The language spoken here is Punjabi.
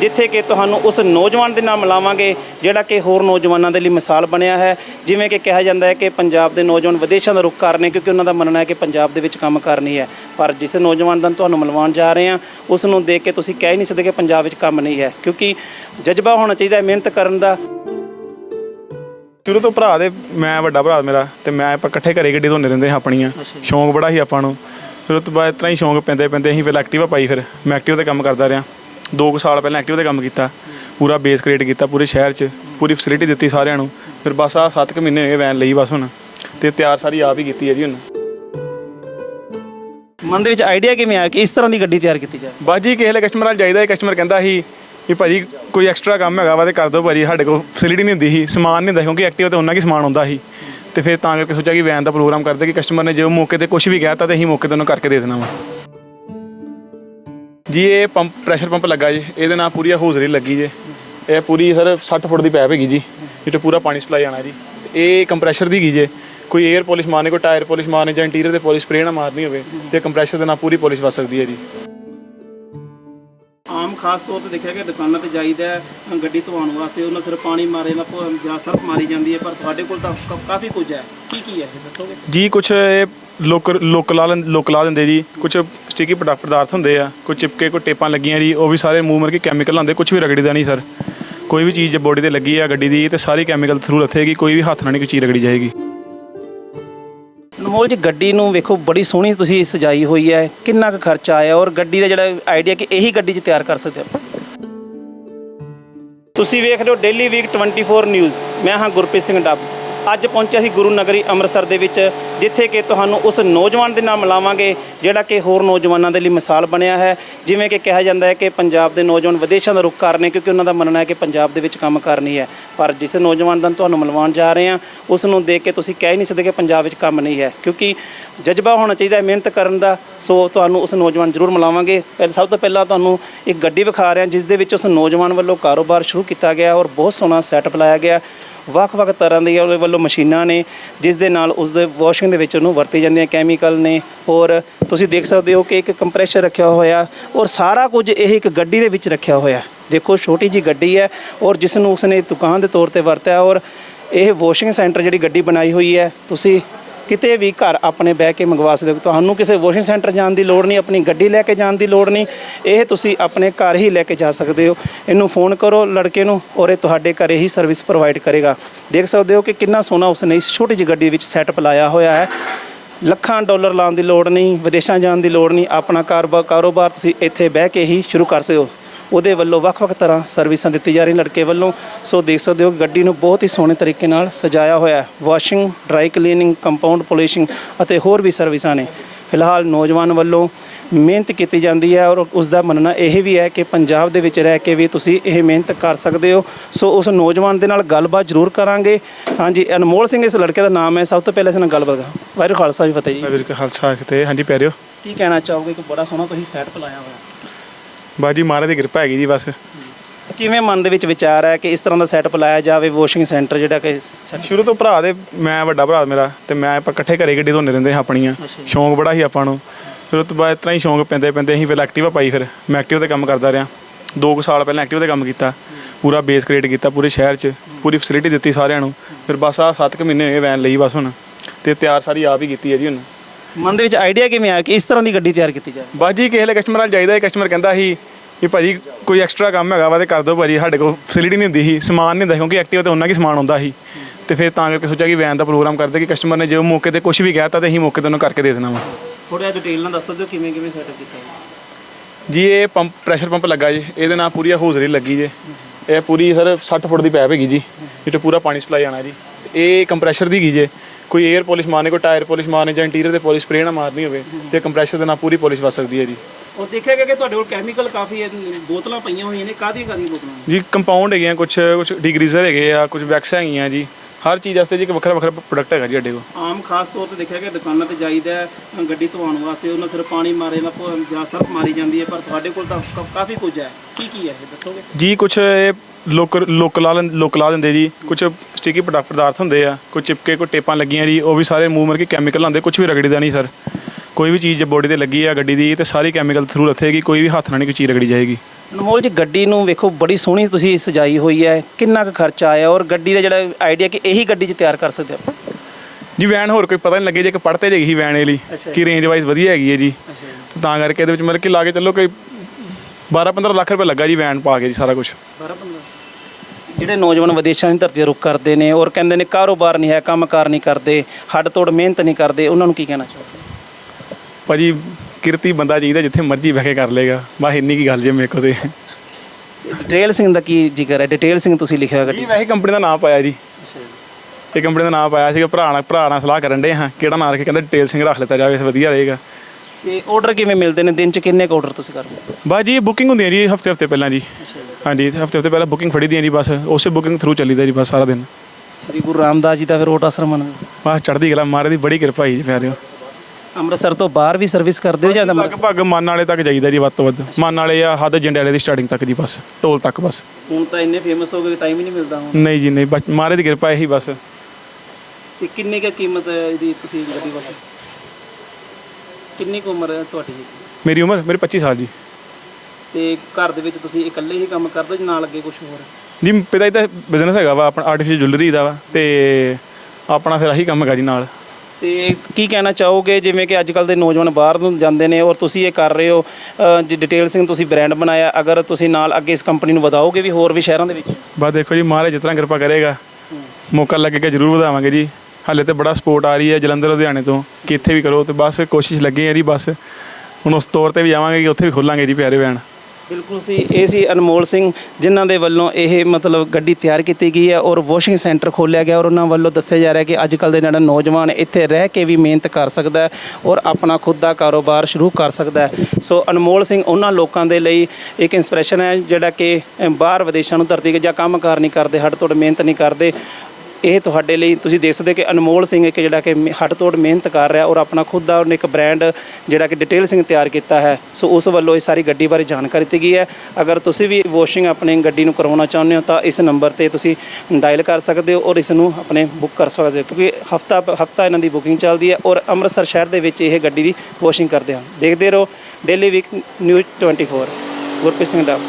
ਜਿੱਥੇ ਕਿ ਤੁਹਾਨੂੰ ਉਸ ਨੌਜਵਾਨ ਦੇ ਨਾਲ ਮਿਲਾਵਾਂਗੇ ਜਿਹੜਾ ਕਿ ਹੋਰ ਨੌਜਵਾਨਾਂ ਦੇ ਲਈ ਮਿਸਾਲ ਬਣਿਆ ਹੈ। ਜਿਵੇਂ ਕਿ ਕਿਹਾ ਜਾਂਦਾ ਹੈ ਕਿ ਪੰਜਾਬ ਦੇ ਨੌਜਵਾਨ ਵਿਦੇਸ਼ਾਂ ਦਾ ਰੁਖ ਕਰ ਰਹੇ ਕਿਉਂਕਿ ਉਹਨਾਂ ਦਾ ਮੰਨਣਾ ਹੈ ਕਿ ਪੰਜਾਬ ਦੇ ਵਿੱਚ ਕੰਮ ਕਰਨੀ ਹੈ। ਪਰ ਜਿਸ ਨੌਜਵਾਨ ਦਾ ਤੁਹਾਨੂੰ ਮਿਲਵਾਉਣ ਜਾ ਰਹੇ ਹਾਂ ਉਸ ਨੂੰ ਦੇਖ ਕੇ ਤੁਸੀਂ ਕਹਿ ਨਹੀਂ ਸਕਦੇ ਕਿ ਪੰਜਾਬ ਵਿੱਚ ਕੰਮ ਨਹੀਂ ਹੈ ਕਿਉਂਕਿ ਜਜ਼ਬਾ ਹੋਣਾ ਚਾਹੀਦਾ ਹੈ ਮਿਹਨਤ ਕਰਨ ਦਾ। ਸ਼ੁਰੂ ਤੋਂ ਭਰਾ ਦੇ ਮੈਂ ਵੱਡਾ ਭਰਾ ਮੇਰਾ ਤੇ ਮੈਂ ਆਪਾਂ ਇਕੱਠੇ ਘਰੇ ਗੱਡੀ ਧੋਂਦੇ ਰਹਿੰਦੇ ਹਾਂ ਆਪਣੀਆਂ। ਸ਼ੌਂਕ ਬੜਾ ਸੀ ਆਪਾਂ ਨੂੰ। ਫਿਰ ਉਸ ਤੋਂ ਬਾਅਦ ਤਰ੍ਹਾਂ ਹੀ ਸ਼ੌਂਕ ਪੈਂਦੇ ਪੈਂਦੇ ਅਸੀਂ ਫਿਰ ਐਕਟਿਵਾ ਪਾਈ ਫਿਰ। ਮੈਂ ਐਕਟਿਵਾ ਤੇ ਕੰਮ ਕਰਦਾ ਰਿਹਾ। 2 ਸਾਲ ਪਹਿਲਾਂ ਐਕਟਿਵਾ ਤੇ ਕੰਮ ਕੀਤਾ ਪੂਰਾ ਬੇਸ ਕ੍ਰੀਏਟ ਕੀਤਾ ਪੂਰੇ ਸ਼ਹਿਰ 'ਚ ਪੂਰੀ ਫੈਸਿਲਿਟੀ ਦਿੱਤੀ ਸਾਰਿਆਂ ਨੂੰ। ਫਿਰ ਬਸ ਆ 7 ਕੁ ਮਹੀਨੇ ਹੋਏ ਵੈਨ ਲਈ ਬਸ ਹੁਣ ਤੇ ਤਿਆਰ ਸਾਰੀ ਆਪ ਹੀ ਕੀਤੀ ਹੈ ਜੀ ਹੁਣ। ਮਨ ਦੇ ਵਿੱਚ ਆਈਡੀਆ ਕਿਵੇਂ ਆਇਆ ਕਿ ਇਸ ਤਰ੍ਹਾਂ ਦੀ ਗੱਡੀ ਤਿਆਰ ਕੀਤੀ ਜਾਵੇ? ਬਾਜੀ ਕਿਸੇ ਵੇਲੇ ਕਸਟਮਰ ਨਾਲ ਜਾਈਦਾ ਕਸਟਮਰ ਕਹਿੰਦਾ ਸੀ ਕਿ ਭਾਜੀ ਕੋਈ ਐਕਸਟਰਾ ਕੰਮ ਹੈਗਾ ਵਾ ਤੇ ਕਰ ਦਿਓ ਭਾਜੀ ਸਾਡੇ ਕੋਲ ਫੈਸਿਲਿਟੀ ਨਹੀਂ ਹੁੰਦੀ ਸੀ ਸਮਾਨ ਨਹੀਂ ਹੁੰਦਾ ਸੀ, ਕਿਉਂਕਿ ਐਕਟਿਵਾ ਤੇ ਉਹਨਾਂ ਕੀ ਸਮਾਨ ਹੁੰਦਾ ਸੀ। ਤੇ ਫਿਰ ਤਾਂ ਕਰਕੇ ਸੋਚਿਆ ਕਿ ਵੈਨ ਦਾ ਪ੍ਰੋਗਰਾਮ ਕਰਦੇ ਕਿ ਕਸਟਮਰ ਨੇ ਜੇ ਉਹ ਮੌਕੇ ਤੇ ਕੁਝ ਵੀ ਕਹਿਤਾ ਤੇ ਅਸੀਂ ਮੌਕੇ ਤੇ ਉਹਨੂੰ ਕਰਕੇ ਦੇ ਦੇਣਾ ਵਾ। ਜੀ, ਇਹ ਪੰਪ ਪ੍ਰੈਸ਼ਰ ਪੰਪ ਲੱਗਾ ਜੀ। ਇਹਦੇ ਨਾਲ ਪੂਰੀ ਹੌਜ਼ਰੀ ਲੱਗੀ ਜੇ। ਇਹ ਪੂਰੀ ਸਰ 60 ਫੁੱਟ ਦੀ ਪੈਪ ਹੈਗੀ ਜੀ ਇਹ 'ਚੋਂ ਪੂਰਾ ਪਾਣੀ ਸਪਲਾਈ ਆਣਾ ਜੀ। ਇਹ ਕੰਪਰੈਸ਼ਰ ਦੀ ਗਈ ਜੇ। ਕੋਈ 에ਅਰ ਪੋਲਿਸ਼ ਮਾਰਨੀ, ਕੋਈ ਟਾਇਰ ਪੋਲਿਸ਼ ਮਾਰਨੀ ਜਾਂ ਇੰਟੀਰੀਅਰ ਤੇ ਪੋਲਿਸ਼ ਸਪਰੇਅ ਨਾ ਮਾਰਨੀ ਹੋਵੇ, ਤੇ ਕੰਪਰੈਸ਼ਰ ਦੇ ਨਾਲ ਪੂਰੀ ਪੋਲਿਸ਼ ਵੱਜ ਸਕਦੀ ਹੈ ਜੀ। ਖਾਸ ਤੌਰ ਤੇ ਦੇਖਿਆ ਕਿ ਦੁਕਾਨਾਂ ਤੇ ਜਾਈਦਾ ਹੈ, ਗੱਡੀ ਧਵਾਉਣ ਵਾਸਤੇ ਉਹਨਾਂ ਸਿਰ ਪਾਣੀ ਮਾਰੇ ਨਾ ਪ- ਜਾਂ ਸਰਫ ਮਾਰੀ ਜਾਂਦੀ ਹੈ ਪਰ ਤੁਹਾਡੇ ਕੋਲ ਤਾਂ ਕ- ਕਾਫੀ ਕੁਝ ਹੈ। ਕੀ ਕੀ ਹੈ ਇਹ ਦੱਸੋਗੇ? ਜੀ ਕੁਝ ਇਹ ਲੋਕ ਲੋਕ ਲਾ ਲੈਂ- ਲੋਕ ਲਾ ਦਿੰਦੇ ਜੀ। ਕੁਝ ਸਟਿਕੀ ਪ੍ਰੋਡਕਟ ਪਦਾਰਥ ਹੁੰਦੇ ਆ ਕੋਈ ਚਿਪਕੇ ਕੋਈ ਟੇਪਾਂ ਲੱਗੀਆਂ ਜੀ ਉਹ ਵੀ ਸਾਰੇ ਮੂੰਹ ਮਰ ਕੇ ਕੈਮੀਕਲ ਹੁੰਦੇ ਕੁਝ ਵੀ ਰਗੜੀ ਦਾ ਨਹੀਂ ਸਰ ਕੋਈ ਵੀ ਚੀਜ਼ ਜੇ ਬੋਡੀ ਤੇ ਲੱਗੀ ਆ ਗੱਡੀ ਦੀ ਤੇ ਸਾਰੀ ਕੈਮੀਕਲ ਥਰੂ ਲੱਥੇਗੀ ਕੋਈ ਵੀ ਹੱਥ ਨਾਲ ਨਹੀਂ ਕੋਈ ਚੀਜ਼ ਰਗੜੀ ਜਾਏਗੀ। ਅਨਮੋਲ ਜੀ, ਗੱਡੀ ਨੂੰ ਵੇਖੋ, ਬੜੀ ਸੋਹਣੀ ਤੁਸੀਂ ਸਜਾਈ ਹੋਈ ਹੈ। ਕਿੰਨਾ ਕੁ ਖਰਚਾ ਆਇਆ ਔਰ ਗੱਡੀ ਦਾ ਜਿਹੜਾ ਆਈਡੀਆ ਕਿ ਇਹੀ ਗੱਡੀ 'ਚ ਤਿਆਰ ਕਰ ਸਕਦੇ ਹੋ ਤੁਸੀਂ ਵੇਖ ਰਹੇ ਹੋ ਡੇਲੀ ਵੀਕ 24 ਨਿਊਜ਼ ਮੈਂ ਹਾਂ ਗੁਰਪ੍ਰੀਤ ਸਿੰਘ ਡੱਬ। ਅੱਜ ਪਹੁੰਚਿਆ ਸੀ ਗੁਰੂ ਨਗਰੀ ਅੰਮ੍ਰਿਤਸਰ ਦੇ ਵਿੱਚ, ਜਿੱਥੇ ਕਿ ਤੁਹਾਨੂੰ ਉਸ ਨੌਜਵਾਨ ਦੇ ਨਾਲ ਮਿਲਾਵਾਂਗੇ ਜਿਹੜਾ ਕਿ ਹੋਰ ਨੌਜਵਾਨਾਂ ਦੇ ਲਈ ਮਿਸਾਲ ਬਣਿਆ ਹੈ। ਜਿਵੇਂ ਕਿ ਕਿਹਾ ਜਾਂਦਾ ਹੈ ਕਿ ਪੰਜਾਬ ਦੇ ਨੌਜਵਾਨ ਵਿਦੇਸ਼ਾਂ ਦਾ ਰੁਖ ਕਰ ਰਹੇ ਕਿਉਂਕਿ ਉਹਨਾਂ ਦਾ ਮੰਨਣਾ ਹੈ ਕਿ ਪੰਜਾਬ ਦੇ ਵਿੱਚ ਕੰਮ ਕਰਨੀ ਹੈ। ਪਰ ਜਿਸ ਨੌਜਵਾਨ ਦਾ ਤੁਹਾਨੂੰ ਮਿਲਵਾਉਣ ਜਾ ਰਹੇ ਹਾਂ, ਉਸ ਨੂੰ ਦੇਖ ਕੇ ਤੁਸੀਂ ਕਹਿ ਨਹੀਂ ਸਕਦੇ ਕਿ ਪੰਜਾਬ ਵਿੱਚ ਕੰਮ ਨਹੀਂ ਹੈ। ਕਿਉਂਕਿ ਜਜ਼ਬਾ ਹੋਣਾ ਚਾਹੀਦਾ ਹੈ ਮਿਹਨਤ ਕਰਨ ਦਾ, ਸੋ ਤੁਹਾਨੂੰ ਉਸ ਨੌਜਵਾਨ ਜ਼ਰੂਰ ਮਿਲਾਵਾਂਗੇ। ਪਹਿਲਾਂ ਸਭ ਤੋਂ ਪਹਿਲਾਂ ਤੁਹਾਨੂੰ ਇੱਕ ਗੱਡੀ ਵਿਖਾ ਰਹੇ ਹਾਂ ਜਿਸ ਦੇ ਵਿੱਚ ਉਸ ਨੌਜਵਾਨ ਵੱਲੋਂ ਕਾਰੋਬਾਰ ਸ਼ੁਰੂ ਕੀਤਾ ਗਿਆ ਔਰ ਬਹੁਤ ਸੋਹਣਾ ਸੈਟਅਪ ਲਾਇਆ ਗਿਆ। ਵੱਖ-ਵੱਖ ਤਰ੍ਹਾਂ ਦੀਆਂ ਉਹਦੇ ਵੱਲੋਂ ਮਸ਼ੀਨਾਂ ਨੇ, ਜਿਸ ਦੇ ਨਾਲ ਉਸ ਦੇ ਵਾਸ਼ਿੰਗ ਦੇ ਵਿੱਚ ਉਹਨੂੰ ਵਰਤੇ ਜਾਂਦੀਆਂ ਕੈਮੀਕਲ ਨੇ। ਔਰ ਤੁਸੀਂ ਦੇਖ ਸਕਦੇ ਹੋ ਕਿ ਇੱਕ ਕੰਪਰੈਸ਼ਰ ਰੱਖਿਆ ਹੋਇਆ ਔਰ ਸਾਰਾ ਕੁਝ ਇਹ ਇੱਕ ਗੱਡੀ ਦੇ ਵਿੱਚ ਰੱਖਿਆ ਹੋਇਆ। ਦੇਖੋ, ਛੋਟੀ ਜੀ ਗੱਡੀ ਹੈ ਔਰ ਜਿਸ ਨੂੰ ਉਸਨੇ ਦੁਕਾਨ ਦੇ ਤੌਰ ਤੇ ਵਰਤਿਆ ਔਰ ਇਹ ਵਾਸ਼ਿੰਗ ਸੈਂਟਰ ਜਿਹੜੀ ਗੱਡੀ ਬਣਾਈ ਹੋਈ ਹੈ, ਤੁਸੀਂ ਕਿਤੇ ਵੀ ਘਰ ਆਪਣੇ ਬਹਿ ਕੇ ਮੰਗਵਾ ਸਕਦੇ ਹੋ। ਤੁਹਾਨੂੰ ਕਿਸੇ ਵਾਸ਼ਿੰਗ ਸੈਂਟਰ ਜਾਣ ਦੀ ਲੋੜ ਨਹੀਂ, ਆਪਣੀ ਗੱਡੀ ਲੈ ਕੇ ਜਾਣ ਦੀ ਲੋੜ ਨਹੀਂ। ਇਹ ਤੁਸੀਂ ਆਪਣੇ ਘਰ ਹੀ ਲੈ ਕੇ ਜਾ ਸਕਦੇ ਹੋ। ਇਹਨੂੰ ਫੋਨ ਕਰੋ, ਲੜਕੇ ਨੂੰ, ਔਰ ਇਹ ਤੁਹਾਡੇ ਘਰੇ ਹੀ ਸਰਵਿਸ ਪ੍ਰੋਵਾਈਡ ਕਰੇਗਾ। ਦੇਖ ਸਕਦੇ ਹੋ ਕਿ ਕਿੰਨਾ ਸੋਹਣਾ ਉਸਨੇ ਇਸ ਛੋਟੀ ਜਿਹੀ ਗੱਡੀ ਵਿੱਚ ਸੈਟਅਪ ਲਾਇਆ ਹੋਇਆ ਹੈ। ਲੱਖਾਂ ਡਾਲਰ ਲਾਉਣ ਦੀ ਲੋੜ ਨਹੀਂ, ਵਿਦੇਸ਼ਾਂ ਜਾਣ ਦੀ ਲੋੜ ਨਹੀਂ, ਆਪਣਾ ਕਾਰੋਬਾਰ ਕਾਰੋਬਾਰ ਤੁਸੀਂ ਇੱਥੇ ਬਹਿ ਕੇ ਹੀ ਸ਼ੁਰੂ ਕਰ ਸਕਦੇ ਹੋ। ਉਹਦੇ ਵੱਲੋਂ ਵੱਖ-ਵੱਖ ਤਰ੍ਹਾਂ ਸਰਵਿਸਾਂ ਦਿੱਤੀ ਜਾ ਰਹੀਆਂ ਲੜਕੇ ਵੱਲੋਂ। ਸੋ ਦੇਖ ਸਕਦੇ ਹੋ ਗੱਡੀ ਨੂੰ ਬਹੁਤ ਹੀ ਸੋਹਣੇ ਤਰੀਕੇ ਨਾਲ ਸਜਾਇਆ ਹੋਇਆ ਹੈ। Washing dry cleaning compound polishing ਅਤੇ ਹੋਰ ਵੀ ਸਰਵਿਸਾਂ ਨੇ। ਫਿਲਹਾਲ ਨੌਜਵਾਨ ਵੱਲੋਂ ਮਿਹਨਤ ਕੀਤੀ ਜਾਂਦੀ ਹੈ ਔਰ ਉਸ ਦਾ ਮੰਨਣਾ ਇਹ ਵੀ ਹੈ ਕਿ ਪੰਜਾਬ ਦੇ ਵਿੱਚ ਰਹਿ ਕੇ ਵੀ ਤੁਸੀਂ ਇਹ ਮਿਹਨਤ ਕਰ ਸਕਦੇ ਹੋ। ਸੋ ਉਸ ਨੌਜਵਾਨ ਦੇ ਨਾਲ ਗੱਲਬਾਤ ਜ਼ਰੂਰ ਕਰਾਂਗੇ। ਹਾਂਜੀ ਅਨਮੋਲ ਸਿੰਘ ਇਸ ਲੜਕੇ ਦਾ ਨਾਮ ਹੈ। ਸਭ ਤੋਂ ਪਹਿਲਾਂ ਇਸ ਨਾਲ ਗੱਲਬਾਤ ਕਰਾਂ। ਵਾਹਿਗੁਰੂ ਖਾਲਸਾ ਜੀ ਫਤਿਹ ਜੀ। ਕੇ ਖਾਲਸਾ ਤੇ ਹਾਂਜੀ ਪਿਆਰਿਓ ਕੀ ਕਹਿਣਾ ਚਾਹੋਗੇ ਕਿ ਬੜਾ ਸੋਹਣਾ ਤੁਸੀਂ ਸੈਟ ਲਾਇਆ ਹੋਇਆ ਬਾਜੀ ਮਹਾਰਾਜ ਦੀ ਕਿਰਪਾ ਹੈਗੀ ਜੀ ਬਸ। ਕਿਵੇਂ ਮਨ ਦੇ ਵਿੱਚ ਵਿਚਾਰ ਹੈ ਕਿ ਇਸ ਤਰ੍ਹਾਂ ਦਾ ਸੈਟਅਪ ਲਾਇਆ ਜਾਵੇ ਵਾਸ਼ਿੰਗ ਸੈਂਟਰ ਜਿਹੜਾ ਕਿ ਸ਼ੁਰੂ ਤੋਂ ਭਰਾ ਦੇ ਮੈਂ ਵੱਡਾ ਭਰਾ ਮੇਰਾ ਤੇ ਮੈਂ ਆਪਾਂ ਇਕੱਠੇ ਘਰੇ ਗੱਡੀ ਧੋਂਦੇ ਰਹਿੰਦੇ ਹਾਂ ਆਪਣੀਆਂ। ਸ਼ੌਂਕ ਬੜਾ ਸੀ ਆਪਾਂ ਨੂੰ। ਫਿਰ ਉਸ ਤੋਂ ਬਾਅਦ ਇਸ ਤਰ੍ਹਾਂ ਹੀ ਸ਼ੌਂਕ ਪੈਂਦੇ ਪੈਂਦੇ ਅਸੀਂ ਫਿਰ ਐਕਟਿਵਾ ਪਾਈ ਫਿਰ। ਮੈਂ ਐਕਟਿਵਾ ਤੇ ਕੰਮ ਕਰਦਾ ਰਿਹਾ। 2 ਸਾਲ ਪਹਿਲਾਂ ਐਕਟਿਵਾ ਤੇ ਕੰਮ ਕੀਤਾ। ਪੂਰਾ ਬੇਸ ਕ੍ਰੀਏਟ ਕੀਤਾ ਪੂਰੇ ਸ਼ਹਿਰ 'ਚ। ਪੂਰੀ ਫੈਸਿਲਿਟੀ ਦਿੱਤੀ ਸਾਰਿਆਂ ਨੂੰ। ਫਿਰ ਬਸ ਆ 7 ਕੁ ਮਹੀਨੇ ਹੋਏ ਵੈਨ ਲਈ ਬਸ ਹੁਣ। ਤੇ ਤਿਆਰ ਸਾਰੀ ਆਪ ਹੀ ਕੀਤੀ ਹੈ ਜੀ ਹੁਣ। ਮਨ ਦੇ ਵਿੱਚ ਆਈਡੀਆ ਕਿਵੇਂ ਆਇਆ ਕਿ ਇਸ ਤਰ੍ਹਾਂ ਦੀ ਗੱਡੀ ਤਿਆਰ ਕੀਤੀ ਜਾਵੇ? ਬਾਜੀ ਕਿਸੇ ਵੇਲੇ ਕਸਟਮਰ ਨਾਲ ਜਾਈਦਾ ਕਸਟਮਰ ਕਹਿੰਦਾ ਸੀ ਕਿ ਭਾਜੀ ਕੋਈ ਐਕਸਟਰਾ ਕੰਮ ਹੈਗਾ ਵਾ ਤੇ ਕਰ ਦਿਓ ਭਾਜੀ ਸਾਡੇ ਕੋਲ ਫੈਸਿਲਿਟੀ ਨਹੀਂ ਹੁੰਦੀ ਸੀ ਸਮਾਨ ਨਹੀਂ ਹੁੰਦਾ ਸੀ, ਕਿਉਂਕਿ ਐਕਟਿਵਾ ਤੇ ਉਹਨਾਂ ਕੀ ਸਮਾਨ ਹੁੰਦਾ ਸੀ। ਤੇ ਫਿਰ ਤਾਂ ਕਰਕੇ ਸੋਚਿਆ ਕਿ ਵੈਨ ਦਾ ਪ੍ਰੋਗਰਾਮ ਕਰਦੇ ਕਿ ਕਸਟਮਰ ਨੇ ਜੇ ਉਹ ਮੌਕੇ ਤੇ ਕੁਝ ਵੀ ਕਹਿਤਾ ਤੇ ਅਸੀਂ ਮੌਕੇ ਤੇ ਉਹਨੂੰ ਕਰਕੇ ਦੇ ਦੇਣਾ ਵਾ। ਥੋੜਾ ਡਿਟੇਲ ਨਾਲ ਦੱਸ ਸਕਦੇ ਹੋ ਕਿਵੇਂ ਕਿਵੇਂ ਸੈਟਅਪ ਕੀਤਾ ਹੈ ਜੀ ਇਹ ਪੰਪ ਪ੍ਰੈਸ਼ਰ ਪੰਪ ਲੱਗਾ ਜੀ ਇਹਦੇ ਨਾਲ ਪੂਰੀ ਹੌਜ਼ਰੀ ਲੱਗੀ ਜੇ। ਇਹ ਪੂਰੀ ਸਰ 60 ਫੁੱਟ ਦੀ ਪੈਪ ਹੈਗੀ ਜੀ 'ਚੋਂ ਪੂਰਾ ਪਾਣੀ ਸਪਲਾਈ ਆਣਾ ਜੀ। ਇਹ ਕੰਪਰੈਸ਼ਰ ਦੀ ਗਈ ਜੇ ਕੋਈ 에ਅਰ ਪੋਲਿਸ਼ ਮਾਰਨੀ ਕੋਈ ਟਾਇਰ ਪੋਲਿਸ਼ ਮਾਰਨੀ ਜਾਂ ਇੰਟੀਰੀਅਰ ਤੇ ਪੋਲਿਸ਼ ਸਪਰੇਅ ਨਾ ਮਾਰਨੀ ਹੋਵੇ ਤੇ ਕੰਪਰੈਸ਼ਰ ਦੇ ਨਾਲ ਪੂਰੀ ਪੋਲਿਸ਼ ਵੱਜ ਸਕਦੀ ਹੈ ਜੀ। ਉਹ ਦੇਖਿਆ ਗਿਆ ਕਿ ਤੁਹਾਡੇ ਕੋਲ ਕੈਮੀਕਲ ਕਾਫੀ ਹੈ ਬੋਤਲਾਂ ਪਈਆਂ ਹੋਈਆਂ ਨੇ ਕਾਹਦੀਆਂ ਕਾਹਦੀਆਂ ਬੋਤਲਾਂ? ਜੀ ਕੰਪਾਊਂਡ ਹੈਗੇ ਆ ਕੁਝ ਕੁਝ ਡਿਗਰੀਜ਼ਰ ਹੈਗੇ ਆ ਕੁਝ ਵੈਕਸ ਹੈਗੀਆਂ ਜੀ। ਹਰ ਚੀਜ਼ ਵਾਸਤੇ ਜੀ ਇੱਕ ਵੱਖਰਾ ਵੱਖਰਾ ਪ੍ਰੋਡਕਟ ਹੈਗਾ ਜੀ ਸਾਡੇ ਕੋਲ। ਆਮ ਖਾਸ ਤੌਰ ਤੇ ਦੇਖਿਆ ਗਿਆ ਦੁਕਾਨਾਂ ਤੇ ਜਾਈਦਾ ਗੱਡੀ ਧਵਾਉਣ ਵਾਸਤੇ ਉਹਨਾਂ ਸਿਰ ਪਾਣੀ ਮਾਰੇ ਨਾ ਜਾਂ ਸਰਫ ਮਾਰੀ ਜਾਂਦੀ ਹੈ ਪਰ ਤੁਹਾਡੇ ਕੋਲ ਤਾਂ ਕ- ਕਾਫੀ ਕੁਝ ਹੈ। ਕੀ ਕੀ ਹੈ ਇਹ ਦੱਸੋਗੇ? ਜੀ ਕੁਝ ਇਹ ਲੋਕ ਲੋਕ ਲਾ ਲੈਂ- ਲੋਕ ਲਾ ਦਿੰਦੇ ਜੀ। ਕੁਝ ਸਟਿਕੀ ਪਦਾਰਥ ਹੁੰਦੇ ਆ ਕੋਈ ਚਿਪਕੇ ਕੋਈ ਟੇਪਾਂ ਲੱਗੀਆਂ ਜੀ ਉਹ ਵੀ ਸਾਰੇ ਮੂਵ ਮਰ ਕੇ ਕੈਮੀਕਲ ਹੁੰਦੇ ਕੁਝ ਵੀ ਰਗੜੀ ਦਾ ਨਹੀਂ ਸਰ। ਕੋਈ ਵੀ ਚੀਜ਼ ਬੋਡੀ ਤੇ ਲੱਗੀ ਆ ਗੱਡੀ ਦੀ ਤੇ ਸਾਰੀ ਕੈਮੀਕਲ ਥਰੂ ਲੱਥੇਗੀ ਕੋਈ ਵੀ ਹੱਥ ਨਾਲ ਨਹੀਂ ਕੋਈ ਚੀਜ਼ ਰਗੜੀ ਜਾਏਗੀ। ਅਨਮੋਲ ਜੀ ਗੱਡੀ ਨੂੰ ਵੇਖੋ ਬੜੀ ਸੋਹਣੀ ਤੁਸੀਂ ਸਜਾਈ ਹੋਈ ਹੈ ਕਿੰਨਾ ਕੁ ਖਰਚਾ ਆਇਆ ਔਰ ਗੱਡੀ ਦਾ ਜਿਹੜਾ ਆਈਡੀਆ ਕਿ ਇਹੀ ਗੱਡੀ 'ਚ ਤਿਆਰ ਕਰ ਸਕਦੇ ਆਪਾਂ? ਜੀ ਵੈਨ ਹੋਰ ਕੋਈ ਪਤਾ ਨਹੀਂ ਲੱਗੇ ਜੇ ਕਿ ਪੜਤੇ ਜੇਗੀ ਵੈਨ ਇਹਲੀ ਅੱਛਾ। ਕਿ ਰੇਂਜ ਵਾਈਜ਼ ਵਧੀਆ ਹੈਗੀ ਹੈ ਜੀ। ਤੇ ਤਾਂ ਕਰਕੇ ਇਹਦੇ ਵਿੱਚ ਮਤਲਬ ਕਿ ਲਾ ਕੇ ਚੱਲੋ ਕੋਈ 12 15 ਲੱਖ ਰੁਪਏ ਲੱਗਾ ਜੀ ਵੈਨ ਪਾ ਕੇ ਜੀ ਸਾਰਾ ਕੁਝ 12 ਜਿਹੜੇ ਨੌਜਵਾਨ ਵਿਦੇਸ਼ਾਂ ਦੀ ਧਰਤੀ ਰੁਕ ਕਰਦੇ ਨੇ ਔਰ ਕਹਿੰਦੇ ਨੇ ਕਾਰੋਬਾਰ ਨਹੀਂ ਹੈ ਕੰਮਕਾਰ ਨਹੀਂ ਕਰਦੇ ਹੱਡ ਤੋੜ ਮਿਹਨਤ ਨਹੀਂ ਕਰਦੇ ਉਹਨਾਂ ਨੂੰ ਕੀ ਕਹਿਣਾ ਚਾਹੋਗੇ? ਭਾਜੀ ਕਿਰਤੀ ਬੰਦਾ ਚਾਹੀਦਾ ਜਿੱਥੇ ਮਰਜ਼ੀ ਬਹਿ ਕੇ ਕਰ ਲੇਗਾ ਬਸ ਇੰਨੀ ਕੀ ਗੱਲ ਜੇ ਮੇਰੇ ਕੋਲ ਤੇ। ਡਿਟੇਲ ਸਿੰਘ ਦਾ ਕੀ ਜ਼ਿਕਰ ਹੈ? ਡਿਟੇਲ ਸਿੰਘ ਤੁਸੀਂ ਲਿਖਿਆ ਹੋਇਆ ਜੀ ਵੈਸੇ ਕੰਪਨੀ ਦਾ ਨਾਮ ਪਾਇਆ ਜੀ। ਇਹ ਕੰਪਨੀ ਦਾ ਨਾਮ ਪਾਇਆ ਸੀਗਾ ਭਰਾ ਨਾਲ ਭਰਾ ਨਾਲ ਸਲਾਹ ਕਰਨ ਦੇ ਹਾਂ ਕਿਹੜਾ ਨਾਂ ਰੱਖੇ ਕਹਿੰਦਾ ਡਿਟੇਲ ਸਿੰਘ ਰੱਖ ਲਿੱਤਾ ਜਾਵੇ ਵਧੀਆ ਰਹੇਗਾ। ਤੇ ਆਰਡਰ ਕਿਵੇਂ ਮਿਲਦੇ ਨੇ? ਦਿਨ 'ਚ ਕਿੰਨੇ ਕੁ ਆਰਡਰ ਤੁਸੀਂ ਕਰਦੇ ਹੋ? ਬਸ ਜੀ ਬੁਕਿੰਗ ਹੁੰਦੀ ਹੈ ਜੀ ਹਫ਼ਤੇ ਹਫ਼ਤੇ ਪਹਿਲਾਂ ਜੀ। ਹਾਂਜੀ ਹਫ਼ਤੇ ਹਫ਼ਤੇ ਪਹਿਲਾਂ ਬੁਕਿੰਗ ਫੜੀ ਦੀ ਹੈ ਜੀ ਬਸ ਉਸੇ ਬੁਕਿੰਗ ਥਰੂ ਚੱਲੀਦਾ ਜੀ ਬਸ ਸਾਰਾ ਦਿਨ। ਸ੍ਰੀ ਗੁਰੂ ਰਾਮਦਾਸ ਜੀ ਦਾ ਫਿਰ ਓਟ ਆਸਰ ਮੰਨਦੇ ਬਸ ਚੜ੍ਹਦੀ ਕਲਾ ਮਹਾਰਾਜ ਦੀ ਬੜੀ ਕਿਰਪਾ ਹੈ ਜੀ ਪਿਆਰਿਓ। ਅੰਮ੍ਰਿਤਸਰ ਤੋਂ ਬਾਹਰ ਵੀ ਸਰਵਿਸ ਕਰਦੇ ਹੋ ਜਾਂ ਤਾਂ ਲਗਭਗ ਮਨ ਵਾਲੇ ਤੱਕ ਜਾਈਦਾ ਜੀ ਵੱਧ ਤੋਂ ਵੱਧ। ਮਨ ਵਾਲੇ ਆ ਹੱਦ ਜੰਡਿਆਲੇ ਦੀ ਸਟਾਰਟਿੰਗ ਤੱਕ ਜੀ ਬਸ ਟੋਲ ਤੱਕ ਬਸ। ਹੁਣ ਤਾਂ ਇੰਨੇ ਫੇਮਸ ਹੋ ਗਏ ਟਾਈਮ ਹੀ ਨਹੀਂ ਮਿਲਦਾ ਹੁਣ। ਨਹੀਂ ਜੀ ਨਹੀਂ ਬਸ ਮਹਾਰਾਜ ਦੀ ਕਿਰਪਾ ਇਹੀ ਬਸ। ਤੇ ਕਿੰਨੀ ਕੁ ਕੀਮਤ ਹੈ ਇਹਦੀ ਤੁਸੀਂ ਗੱਡੀ ਵਾਸਤੇ? ਕਿੰਨੀ ਕੁ ਉਮਰ ਹੈ ਤੁਹਾਡੀ? ਮੇਰੀ ਉਮਰ ਮੇਰੀ 25 ਸਾਲ ਜੀ। ਤੇ ਘਰ ਦੇ ਵਿੱਚ ਤੁਸੀਂ ਇਕੱਲੇ ਹੀ ਕੰਮ ਕਰਦੇ ਹੋ ਜਾਂ ਨਾਲ ਅੱਗੇ ਕੁਝ ਹੋਰ? ਜੀ ਪਿਤਾ ਜੀ ਦਾ ਬਿਜ਼ਨਸ ਹੈਗਾ ਵਾ ਆਪਣਾ ਆਰਟੀਫੀਸ਼ੀਅਲ ਜੁਐਲਰੀ ਦਾ ਵਾ ਤੇ ਆਪਣਾ ਫਿਰ ਆਹੀ ਕੰਮ ਹੈਗਾ ਜੀ ਨਾਲ। ਤੇ ਕੀ ਕਹਿਣਾ ਚਾਹੋਗੇ? ਜਿਵੇਂ ਕਿ ਅੱਜ ਕੱਲ ਦੇ ਨੌਜਵਾਨ ਬਾਹਰ ਨੂੰ ਜਾਂਦੇ ਨੇ ਔਰ ਤੁਸੀਂ ਇਹ ਕਰ ਰਹੇ ਹੋ ਅ, ਜੀ ਡਿਟੇਲ ਸਿੰਘ ਤੁਸੀਂ ਬ੍ਰਾਂਡ ਬਣਾਇਆ ਅਗਰ ਤੁਸੀਂ ਨਾਲ ਅੱਗੇ ਇਸ ਕੰਪਨੀ ਨੂੰ ਵਧਾਓਗੇ ਵੀ ਹੋਰ ਵੀ ਸ਼ਹਿਰਾਂ ਦੇ ਵਿੱਚ? ਬਸ ਦੇਖੋ ਜੀ ਮਹਾਰਾਜ ਜਿਸ ਤਰ੍ਹਾਂ ਕਿਰਪਾ ਕਰੇਗਾ ਮੌਕਾ ਲੱਗੇਗਾ ਜ਼ਰੂਰ ਵਧਾਵਾਂਗੇ ਜੀ। ਹਾਲੇ ਤੇ ਬੜਾ ਸਪੋਰਟ ਆ ਰਹੀ ਹੈ ਜਲੰਧਰ ਲੁਧਿਆਣੇ ਤੋਂ ਕਿ ਇੱਥੇ ਵੀ ਕਰੋ ਤੇ ਬਸ ਕੋਸ਼ਿਸ਼ ਲੱਗੇ ਆ ਜੀ ਬਸ। ਹੁਣ ਉਸ ਤੌਰ ਤੇ ਵੀ ਜਾਵਾਂਗੇ ਕਿ ਉੱਥੇ ਵੀ ਖੋਲਾਂਗੇ ਜੀ ਪਿਆਰੇ ਵੈਨ ਬਿਲਕੁਲ ਸੀ। ਇਹ ਸੀ ਅਨਮੋਲ ਸਿੰਘ, ਜਿਨ੍ਹਾਂ ਦੇ ਵੱਲੋਂ ਇਹ ਮਤਲਬ ਗੱਡੀ ਤਿਆਰ ਕੀਤੀ ਗਈ ਹੈ ਔਰ ਵਾਸ਼ਿੰਗ ਸੈਂਟਰ ਖੋਲ੍ਹਿਆ ਗਿਆ ਔਰ ਉਹਨਾਂ ਵੱਲੋਂ ਦੱਸਿਆ ਜਾ ਰਿਹਾ ਕਿ ਅੱਜ ਕੱਲ ਦੇ ਜਿਹੜਾ ਨੌਜਵਾਨ ਇੱਥੇ ਰਹਿ ਕੇ ਵੀ ਮਿਹਨਤ ਕਰ ਸਕਦਾ ਹੈ ਔਰ ਆਪਣਾ ਖੁਦ ਦਾ ਕਾਰੋਬਾਰ ਸ਼ੁਰੂ ਕਰ ਸਕਦਾ ਹੈ। ਸੋ ਅਨਮੋਲ ਸਿੰਘ, ਉਹਨਾਂ ਲੋਕਾਂ ਦੇ ਲਈ ਇੱਕ ਇਨਸਪੀਰੇਸ਼ਨ ਹੈ ਜਿਹੜਾ ਕਿ ਬਾਹਰ ਵਿਦੇਸ਼ਾਂ ਨੂੰ ਧਰਤੀ ਜਾਂ ਕੰਮ ਕਾਰ ਨਹੀਂ ਕਰਦੇ ਹੱਡ ਤੋੜ ਮਿਹਨਤ ਨਹੀਂ ਕਰਦੇ। ਇਹ ਤੁਹਾਡੇ ਲਈ ਤੁਸੀਂ ਦੇਖ ਸਕਦੇ ਕਿ ਅਨਮੋਲ ਸਿੰਘ ਇੱਕ ਜਿਹੜਾ ਕਿ ਮ- ਤੋੜ ਮਿਹਨਤ ਕਰ ਰਿਹਾ ਔਰ ਆਪਣਾ ਖੁਦ ਦਾ ਉਹਨੇ ਇੱਕ ਬ੍ਰਾਂਡ ਜਿਹੜਾ ਕਿ ਡਿਟੇਲ ਸਿੰਘ ਤਿਆਰ ਕੀਤਾ ਹੈ। ਸੋ ਉਸ ਵੱਲੋਂ ਇਹ ਸਾਰੀ ਗੱਡੀ ਬਾਰੇ ਜਾਣਕਾਰੀ ਦਿੱਤੀ ਗਈ ਹੈ। ਅਗਰ ਤੁਸੀਂ ਵੀ ਵਾਸ਼ਿੰਗ ਆਪਣੀ ਗੱਡੀ ਨੂੰ ਕਰਵਾਉਣਾ ਚਾਹੁੰਦੇ ਹੋ ਤਾਂ ਇਸ ਨੰਬਰ ਤੇ ਤੁਸੀਂ ਡਾਇਲ ਕਰ ਸਕਦੇ ਹੋ ਔਰ ਇਸ ਨੂੰ ਆਪਣੇ ਬੁੱਕ ਕਰ ਸਕਦੇ ਹੋ ਕਿਉਂਕਿ ਹਫਤਾ ਹਫਤਾ ਇਹਨਾਂ ਦੀ ਬੁਕਿੰਗ ਚੱਲਦੀ ਹੈ ਔਰ ਅੰਮ੍ਰਿਤਸਰ ਸ਼ਹਿਰ ਦੇ ਵਿੱਚ ਇਹ ਗੱਡੀ ਦੀ ਵਾਸ਼ਿੰਗ ਕਰਦੇ ਹਨ। ਦੇਖਦੇ ਰਹੋ daily week news 24 Gurpreet Singh ਦਾ